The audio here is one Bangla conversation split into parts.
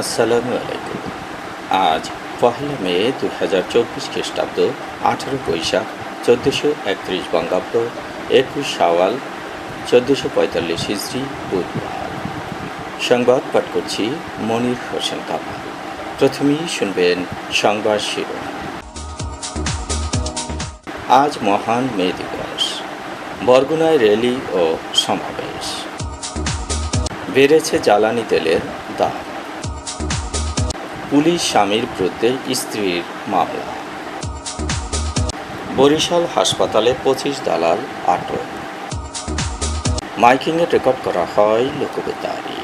আসসালামু আলাইকুম। আজ পহেলা মে দু হাজার চব্বিশ খ্রিস্টাব্দ, আঠারো বৈশাখ, চোদ্দোশো একত্রিশ বঙ্গাব্দ, একুশ সাওয়াল চোদ্দোশো পঁয়তাল্লিশ হিজড়ি বুধবার। সংবাদ পাঠ করছি মনির হোসেন কামাল প্রথমেই শুনবেন সংবাদ শিরোনাম। আজ মহান মে দিবস। বরগুনায় র্যালি ও সমাবেশ। বেড়েছে জ্বালানি তেলের দাম। পুলিশ স্বামীর বিরুদ্ধে স্ত্রীর মামলা। বরিশাল হাসপাতালে পঁচিশ দালাল আটক মাইকিংয়ে রেকর্ড করা হয় লোকবেতারি।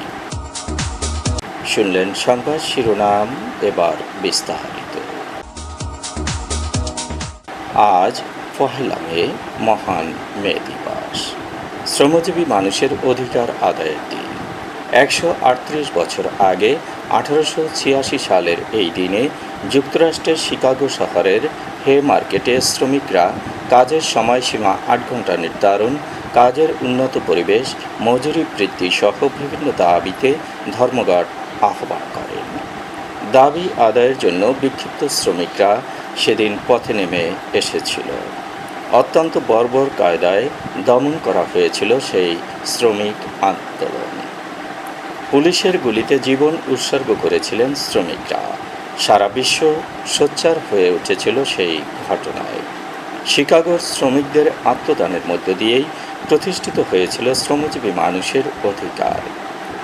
শুনলেন সংবাদ শিরোনাম, এবার বিস্তারিত। আজ পহেলা মে মহান মে দিবস শ্রমজীবী মানুষের অধিকার আদায়ের দিন। একশো আটত্রিশ বছর আগে আঠারোশো ছিয়াশি সালের এই দিনে যুক্তরাষ্ট্রের শিকাগো শহরের হে মার্কেটে শ্রমিকরা কাজের সময়সীমা আট ঘণ্টা নির্ধারণ, কাজের উন্নত পরিবেশ, মজুরি বৃদ্ধি সহ বিভিন্ন দাবিতে ধর্মঘট আহ্বান করেন। দাবি আদায়ের জন্য বিক্ষিপ্ত শ্রমিকরা সেদিন পথে নেমে এসেছিল। অত্যন্ত বর্বর কায়দায় দমন করা হয়েছিল সেই শ্রমিক আন্দোলন। পুলিশের গুলিতে জীবন উৎসর্গ করেছিলেন শ্রমিকরা। সারা বিশ্ব সোচ্চার হয়ে উঠেছিল সেই ঘটনায়। শিকাগোর শ্রমিকদের আত্মদানের মধ্য দিয়েই প্রতিষ্ঠিত হয়েছিল শ্রমজীবী মানুষের অধিকার।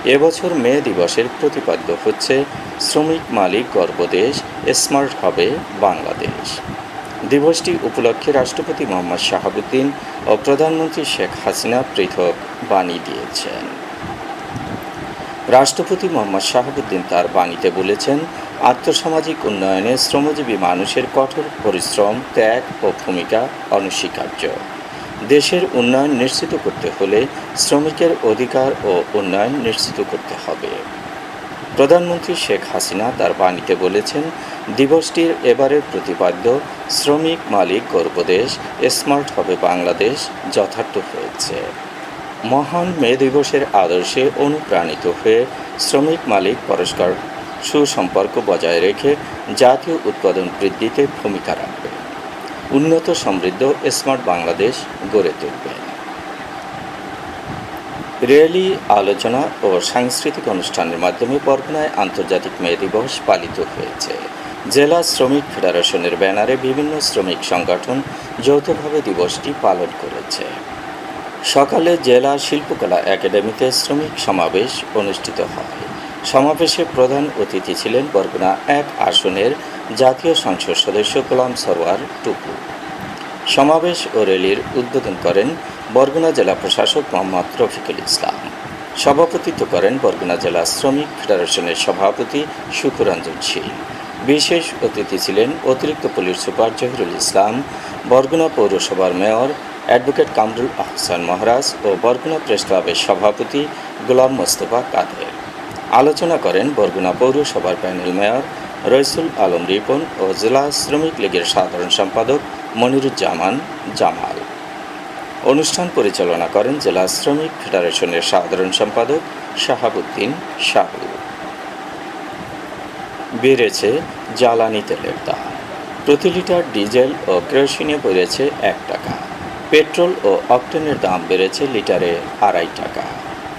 এবছর মে দিবসের প্রতিপাদ্য হচ্ছে, শ্রমিক মালিক গর্বদেশ স্মার্ট হবে বাংলাদেশ। দিবসটি উপলক্ষে রাষ্ট্রপতি মোহাম্মদ শাহাবুদ্দিন ও প্রধানমন্ত্রী শেখ হাসিনা পৃথক বাণী দিয়েছেন। রাষ্ট্রপতি মোহাম্মদ শাহাবুদ্দিন তার বাণীতে বলেছেন, আর্থসামাজিক উন্নয়নে শ্রমজীবী মানুষের কঠোর পরিশ্রম, ত্যাগ ও ভূমিকা অনস্বীকার্য। দেশের উন্নয়ন নিশ্চিত করতে হলে শ্রমিকের অধিকার ও উন্নয়ন নিশ্চিত করতে হবে। প্রধানমন্ত্রী শেখ হাসিনা তার বাণীতে বলেছেন, দিবসটির এবারের প্রতিপাদ্য, শ্রমিক মালিক গর্বদেশ স্মার্ট হবে বাংলাদেশ, যথার্থ হয়েছে। মহান মে দিবসের আদর্শে অনুপ্রাণিত হয়ে শ্রমিক মালিক পরস্পর সুসম্পর্ক বজায় রেখে জাতীয় উৎপাদন বৃদ্ধিতে ভূমিকা রাখবে। উন্নত সমৃদ্ধ স্মার্ট বাংলাদেশ গড়ে তুলবে। র্যালি, আলোচনা ও সাংস্কৃতিক অনুষ্ঠানের মাধ্যমে বরগুনায় আন্তর্জাতিক মে দিবস পালিত হয়েছে। জেলা শ্রমিক ফেডারেশনের ব্যানারে বিভিন্ন শ্রমিক সংগঠন যৌথভাবে দিবসটি পালন করেছে। সকালে জেলা শিল্পকলা একাডেমিতে শ্রমিক সমাবেশ অনুষ্ঠিত হয়। সমাবেশে প্রধান অতিথি ছিলেন বরগুনা এক আসনের জাতীয় সংসদ সদস্য গোলাম সরোয়ার টুকু সমাবেশ ও র্যালির উদ্বোধন করেন বরগুনা জেলা প্রশাসক মোহাম্মদ রফিকুল ইসলাম। সভাপতিত্ব করেন বরগুনা জেলা শ্রমিক ফেডারেশনের সভাপতি শুকুরঞ্জন শীল। বিশেষ অতিথি ছিলেন অতিরিক্ত পুলিশ সুপার জহিরুল ইসলাম, বরগুনা পৌরসভার মেয়র অ্যাডভোকেট কামরুল আহসান মহারাজ ও বরগুনা প্রেস ক্লাবের সভাপতি গোলাম মোস্তফা কাদের। আলোচনা করেন বরগুনা পৌরসভার প্যানেল মেয়র রইসুল আলম রিপন ও জেলা শ্রমিক লীগের সাধারণ সম্পাদক মনিরুজ্জামান জামাল। অনুষ্ঠান পরিচালনা করেন জেলা শ্রমিক ফেডারেশনের সাধারণ সম্পাদক শাহাবুদ্দিন শাহু। বেড়েছে জ্বালানি তেলের দাম। প্রতি লিটার ডিজেল ও কেরোসিনে বেড়েছে এক টাকা। পেট্রোল ও অকটেনের দাম বেড়েছে লিটারে আড়াই টাকা।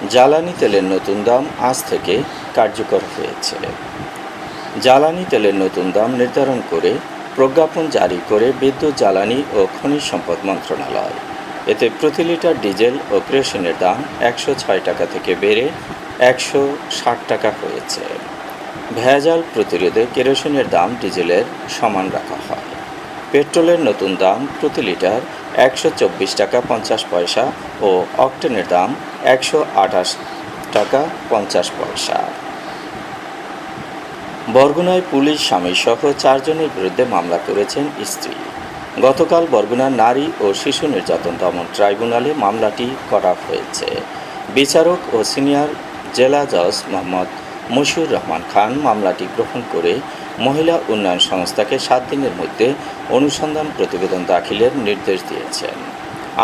জ্বালানি তেলের নতুন দাম আজ থেকে কার্যকর হয়েছে। জ্বালানি তেলের নতুন দাম নির্ধারণ করে প্রজ্ঞাপন জারি করে বিদ্যুৎ, জ্বালানি ও খনিজ সম্পদ মন্ত্রণালয়। এতে প্রতি লিটার ডিজেল ও কেরোসিনের দাম একশো ছয় টাকা থেকে বেড়ে একশো ষাট টাকা হয়েছে। ভেজাল প্রতিরোধে কেরোসিনের দাম ডিজেলের সমান রাখা হয়। পেট্রোলের নতুন দাম প্রতি লিটার একশো চব্বিশ টাকা পঞ্চাশ পয়সা ও অকটেনের দাম একশো আঠাশ টাকা পঞ্চাশ পয়সা। বরগুনায় পুলিশ, স্বামী সহ চারজনের বিরুদ্ধে মামলা করেছেন স্ত্রী। গতকাল বরগুনার নারী ও শিশু নির্যাতন দমন ট্রাইব্যুনালে মামলাটি করা হয়েছে। বিচারক ও সিনিয়র জেলা জজ মোহাম্মদ মশিউর রহমান খান মামলাটি গ্রহণ করে মহিলা উন্নয়ন সংস্থাকে সাত দিনের মধ্যে অনুসন্ধান প্রতিবেদন দাখিলের নির্দেশ দিয়েছেন।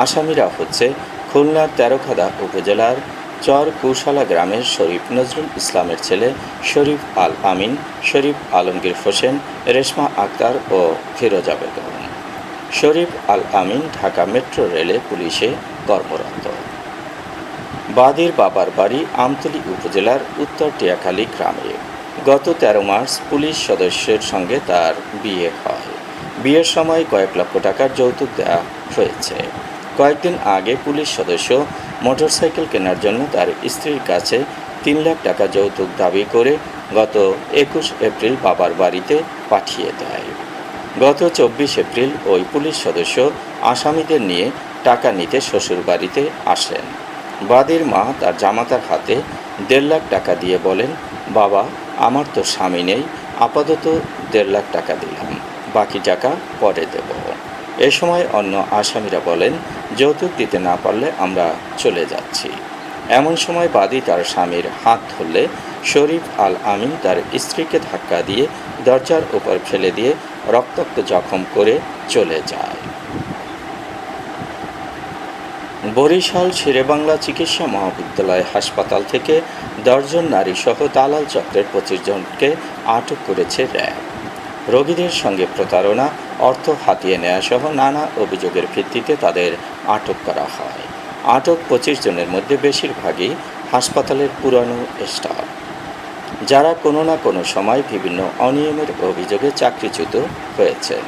আসামিরা হচ্ছে খুলনার তেরোখাদা উপজেলার চর কৌশালা গ্রামের শরীফ নজরুল ইসলামের ছেলে শরীফ আল আমিন, শরীফ আলমগীর হোসেন, রেশমা আক্তার ও ফিরোজা বেগম। শরীফ আল আমিন ঢাকা মেট্রো রেলে পুলিশে কর্মরত। বাদীর বাবার বাড়ি আমতলী উপজেলার উত্তর টিয়াখালী গ্রামে। গত তেরো মার্চ পুলিশ সদস্যের সঙ্গে তার বিয়ে হয়। বিয়ের সময় কয়েক লক্ষ টাকার যৌতুক দেওয়া হয়েছে। কয়েকদিন আগে পুলিশ সদস্য মোটরসাইকেল কেনার জন্য তার স্ত্রীর কাছে তিন লাখ টাকা যৌতুক দাবি করে গত একুশ এপ্রিল বাবার বাড়িতে পাঠিয়ে দেয়। গত চব্বিশ এপ্রিল ওই পুলিশ সদস্য আসামিদের নিয়ে টাকা নিতে শ্বশুর বাড়িতে আসেন। বাদীর মা তার জামাতার হাতে দেড় লাখ টাকা দিয়ে বলেন, বাবা আমার তো স্বামী নেই, আপাতত দেড় লাখ টাকা দিলাম, বাকি টাকা পরে দেব। এ সময় অন্য আসামিরা বলেন, যৌতুক দিতে না পারলে আমরা চলে যাচ্ছি। এমন সময় বাদী তার স্বামীর হাত ধরলে শরীফ আল আমিন তার স্ত্রীকে ধাক্কা দিয়ে দরজার উপর ফেলে দিয়ে রক্তাক্ত জখম করে চলে যায়। বরিশাল শেরেবাংলা চিকিৎসা মহাবিদ্যালয় হাসপাতাল থেকে দশজন নারী সহ দালাল চক্রের পঁচিশ জনকে আটক করেছে র্যাব। রোগীদের সঙ্গে প্রতারণা, অর্থ হাতিয়ে নেওয়া সহ নানা অভিযোগের ভিত্তিতে তাদের আটক করা হয়। আটক পঁচিশ জনের মধ্যে বেশিরভাগই হাসপাতালের পুরানো স্টাফ। যারা কোনো না কোনো সময় বিভিন্ন অনিয়মের অভিযোগে চাকরিচ্যুত হয়েছেন।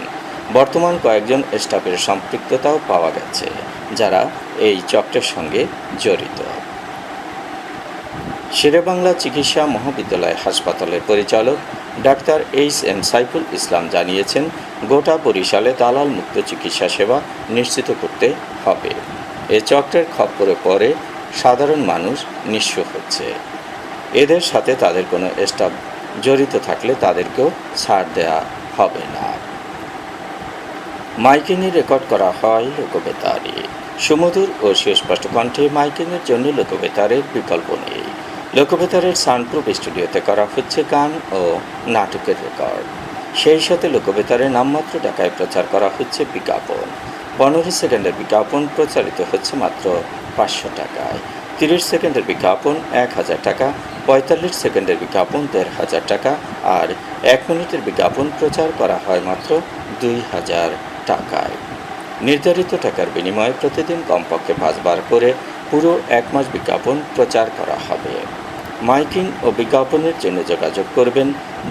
বর্তমান কয়েকজন স্টাফের সম্পৃক্ততাও পাওয়া গেছে, যারা এই চক্রের সঙ্গে জড়িত। শেরেবাংলা চিকিৎসা মহাবিদ্যালয় হাসপাতালের পরিচালক doctor H M Saiful Islam জানিয়েছেন, গোটা বরিশালে দালাল মুক্ত চিকিৎসা সেবা নিশ্চিত করতে হবে। এ চক্রের খপ্পরে পরে সাধারণ মানুষ নিঃস্ব হচ্ছে। এদের সাথে তাদের কোনো স্টাফ জড়িত থাকলে তাদেরকেও ছাড় দেওয়া হবে না। মাইকিংয়ে রেকর্ড করা হয় লোকবেতারে। সুমধুর ও সুস্পষ্ট কণ্ঠে মাইকিনের জন্য লোকবেতারের বিকল্প নেই। লোকবেতারের সানপ্রুফ স্টুডিওতে করা হচ্ছে গান ও নাটকের রেকর্ড। সেই সাথে লোকবেতারে নামমাত্র টাকায় প্রচার করা হচ্ছে বিজ্ঞাপন। পনেরো সেকেন্ডের বিজ্ঞাপন প্রচারিত হচ্ছে মাত্র পাঁচশো টাকায়। তিরিশ সেকেন্ডের বিজ্ঞাপন এক হাজার টাকা, পঁয়তাল্লিশ সেকেন্ডের বিজ্ঞাপন দেড় হাজার টাকা আর এক মিনিটের বিজ্ঞাপন প্রচার করা হয় মাত্র দুই হাজার টাকায়। নির্ধারিত টাকার বিনিময়ে প্রতিদিন কমপক্ষে পাঁচবার করে পুরো এক মাস বিজ্ঞাপন প্রচার করা হবে। মাইকিং ও বিজ্ঞাপনের জন্য যোগাযোগ করবেন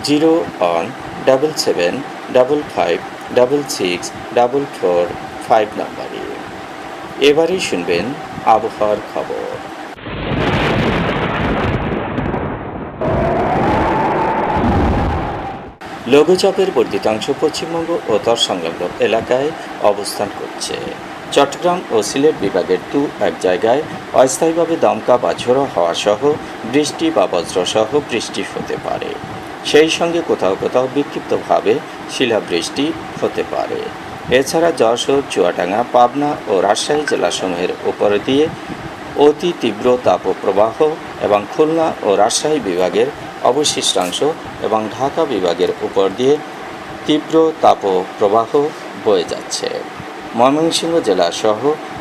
zero one double seven double five double six double four five নম্বরে। এবারেই শুনবেন আবহাওয়ার খবর। লঘুচাপের বর্ধিতাংশ পশ্চিমবঙ্গ ও তর সংলগ্ন এলাকায় অবস্থান করছে। চট্টগ্রাম ও সিলেট বিভাগের দু এক জায়গায় অস্থায়ীভাবে দমকা বা ঝোড়ো হওয়া সহ বৃষ্টি বা বজ্রসহ বৃষ্টি হতে পারে। সেই সঙ্গে কোথাও কোথাও বিক্ষিপ্তভাবে শিলাবৃষ্টি হতে পারে। এছাড়া যশোর, চুয়াডাঙ্গা, পাবনা ও রাজশাহী জেলাসমূহের উপর দিয়ে অতি তীব্র তাপপ্রবাহ এবং খুলনা ও রাজশাহী বিভাগের অবশিষ্টাংশ এবং ঢাকা বিভাগের উপর দিয়ে তীব্র তাপপ্রবাহ বয়ে যাচ্ছে। ময়মনসিংহ জেলা সহ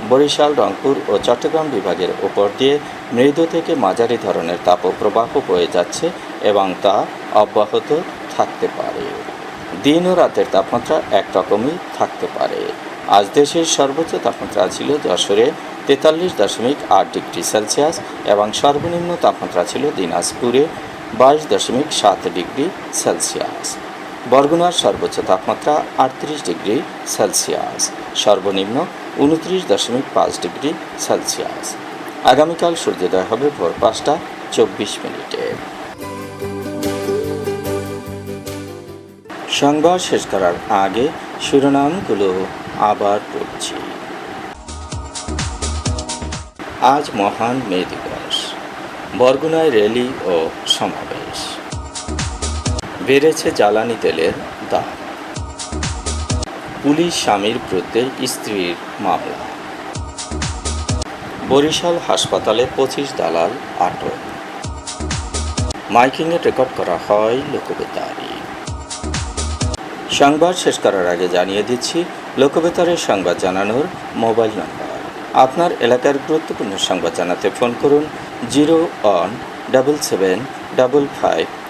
বরিশাল, রংপুর ও চট্টগ্রাম বিভাগের উপর দিয়ে মৃদু থেকে মাঝারি ধরনের তাপপ্রবাহ বয়ে যাচ্ছে এবং তা অব্যাহত থাকতে পারে। দিন ও রাতের তাপমাত্রা একরকমই থাকতে পারে। আজ দেশের সর্বোচ্চ তাপমাত্রা ছিল যশোরে তেতাল্লিশ দশমিক আট ডিগ্রি সেলসিয়াস এবং সর্বনিম্ন তাপমাত্রা ছিল দিনাজপুরে বাইশ দশমিক সাত ডিগ্রি সেলসিয়াস। বরগুনার সর্বোচ্চ তাপমাত্রা আটত্রিশ ডিগ্রি সেলসিয়াস। সর্বনিম্ন উনত্রিশ দশমিক পাঁচ ডিগ্রি সেলসিয়াস। আগামীকাল সূর্যোদয় হবে ভোর পাঁচটা চব্বিশ মিনিটে। সংবাদ শেষ করার আগে শিরোনামগুলো আবার পড়ছি। আজ মহান মে দিবস। বরগুনায় র্যালি ও সমাবেশ। বেড়েছে জ্বালানি তেলের দাম। পুলিশ স্বামীর বিরুদ্ধে স্ত্রীর মামলা। বরিশাল হাসপাতালে পঁচিশ দালাল আটক মাইকিংয়ে রেকর্ড করা হয় লোকবেতারি। সংবাদ শেষ করার আগে জানিয়ে দিচ্ছি লোকবেতারের সংবাদ জানানোর মোবাইল নাম্বার। আপনার এলাকার গুরুত্বপূর্ণ সংবাদ জানাতে ফোন করুন, zero one double seven double five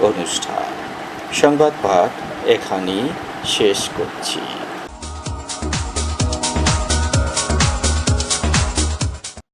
অনুষ্ঠান। সংবাদ পাঠ এখানেই শেষ করছি।